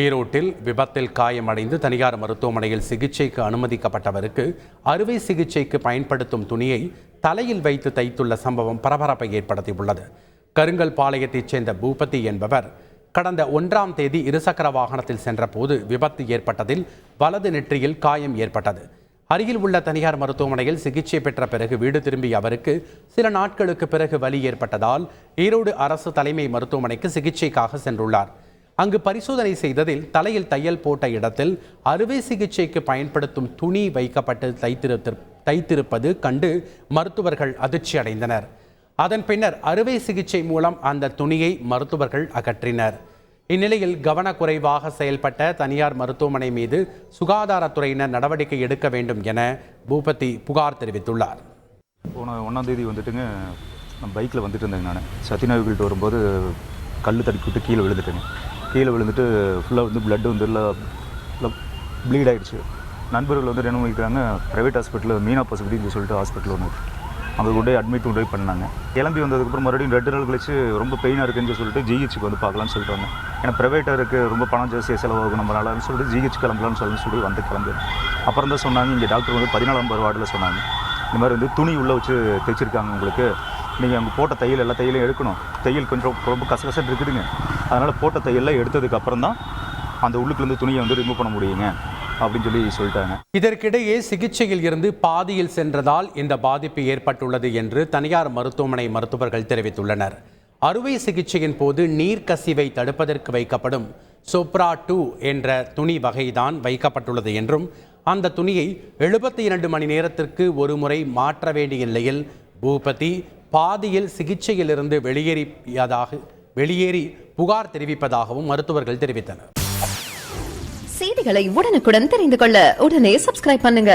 ஈரோட்டில் விபத்தில் காயமடைந்து தனியார் மருத்துவமனையில் சிகிச்சைக்கு அனுமதிக்கப்பட்டவருக்கு அறுவை சிகிச்சைக்கு பயன்படுத்தும் துணியை தலையில் வைத்து தைத்துள்ள சம்பவம் பரபரப்பை ஏற்படுத்தியுள்ளது. கருங்கல் பாளையத்தைச் சேர்ந்த பூபதி என்பவர் கடந்த ஒன்றாம் தேதி இருசக்கர வாகனத்தில் சென்றபோது விபத்து ஏற்பட்டதில் வலது நெற்றியில் காயம் ஏற்பட்டது. அருகில் உள்ள தனியார் மருத்துவமனையில் சிகிச்சை பெற்ற பிறகு வீடு திரும்பிய அவருக்கு சில நாட்களுக்கு பிறகு வலி ஏற்பட்டதால் ஈரோடு அரசு தலைமை மருத்துவமனைக்கு சிகிச்சைக்காக சென்றுள்ளார். அங்கு பரிசோதனை செய்ததில் தலையில் தையல் போட்ட இடத்தில் அறுவை சிகிச்சைக்கு பயன்படுத்தும் துணி வைக்கப்பட்டு தைத்திருத்திரு தைத்திருப்பது கண்டு மருத்துவர்கள் அதிர்ச்சி அடைந்தனர். அதன் பின்னர் அறுவை சிகிச்சை மூலம் அந்த துணியை மருத்துவர்கள் அகற்றினர். இந்நிலையில் கவனக்குறைவாக செயல்பட்ட தனியார் மருத்துவமனை மீது சுகாதாரத்துறையினர் நடவடிக்கை எடுக்க வேண்டும் என பூபதி புகார் தெரிவித்துள்ளார். போன ஒன்றாந்தேதி வந்துட்டுங்க நான் பைக்கில் வந்துட்டு இருந்தேங்க நான். சத்தியநாயகிட்ட வரும்போது கல் தடுக்கிட்டு கீழே விழுந்துட்டேங்க. கீழே விழுந்துட்டு ஃபுல்லாக வந்து பிளட் வந்து எல்லாம் ப்ளீட் ஆகிடுச்சு நண்பர்கள் வந்து என்ன பண்ணிக்கிறாங்க ப்ரைவேட் ஹாஸ்பிட்டலில் மீனா பசுபதினு சொல்லிட்டு ஹாஸ்பிட்டல் ஒன்று அங்கே கொண்டு போய் அட்மிட் கொண்டு போய் பண்ணாங்க. கிளம்பி வந்ததுக்கப்புறம் மறுபடியும் ரெண்டு நாள் கழிச்சு ரொம்ப பெயினாக இருக்குன்னு சொல்லிட்டு ஜிஹெச்சுக்கு வந்து பார்க்கலாம்னு சொல்லிட்டு வந்தேன். ஏன்னா ப்ரைவேட்டாக இருக்குது ரொம்ப பணம் ஜாஸ்தியாக செலவாகும் நம்மளாலன்னு சொல்லிட்டு ஜிஹெச் கிளம்பலாம்னு சொல்லி சொல்லி வந்து கிளம்பு அப்புறம் தான் சொன்னாங்க இங்கே டாக்டர் வந்து பதினாலாம் வார்டில் சொன்னாங்க. இந்த மாதிரி வந்து துணி உள்ளே வச்சு தைச்சிருக்காங்க உங்களுக்கு. நீங்கள் அங்கே போட்ட தையல் எல்லா தையலையும் எடுக்கணும். தையல் கொஞ்சம் ரொம்ப கசகசன்னு இருக்குதுங்க. அதனால் போட்ட தையல்லாம் எடுத்ததுக்கு அப்புறம் தான் அந்த உள்ளுக்குலேருந்து துணியை வந்து ரிமூவ் பண்ண முடியுங்க அப்படின்னு சொல்லி சொல்லிட்டாங்க. இதற்கிடையே சிகிச்சையில் இருந்து பாதியில் சென்றதால் இந்த பாதிப்பு ஏற்பட்டுள்ளது என்று தனியார் மருத்துவமனை மருத்துவர்கள் தெரிவித்துள்ளனர். அறுவை சிகிச்சையின் போது நீர் கசிவை தடுப்பதற்கு வைக்கப்படும் சோப்ரா டூ என்ற துணி வகைதான் வைக்கப்பட்டுள்ளது என்றும் அந்த துணியை எழுபத்தி இரண்டு மணி நேரத்திற்கு ஒரு முறை மாற்ற வேண்டிய நிலையில் பூபதி பாதியில் சிகிச்சையிலிருந்து வெளியேறியதாக வெளியேறி புகார் தெரிவிப்பதாகவும் மருத்துவர்கள் தெரிவித்தனர். செய்திகளை உடனுக்குடன் தெரிந்து கொள்ள உடனே சப்ஸ்கிரைப் பண்ணுங்க.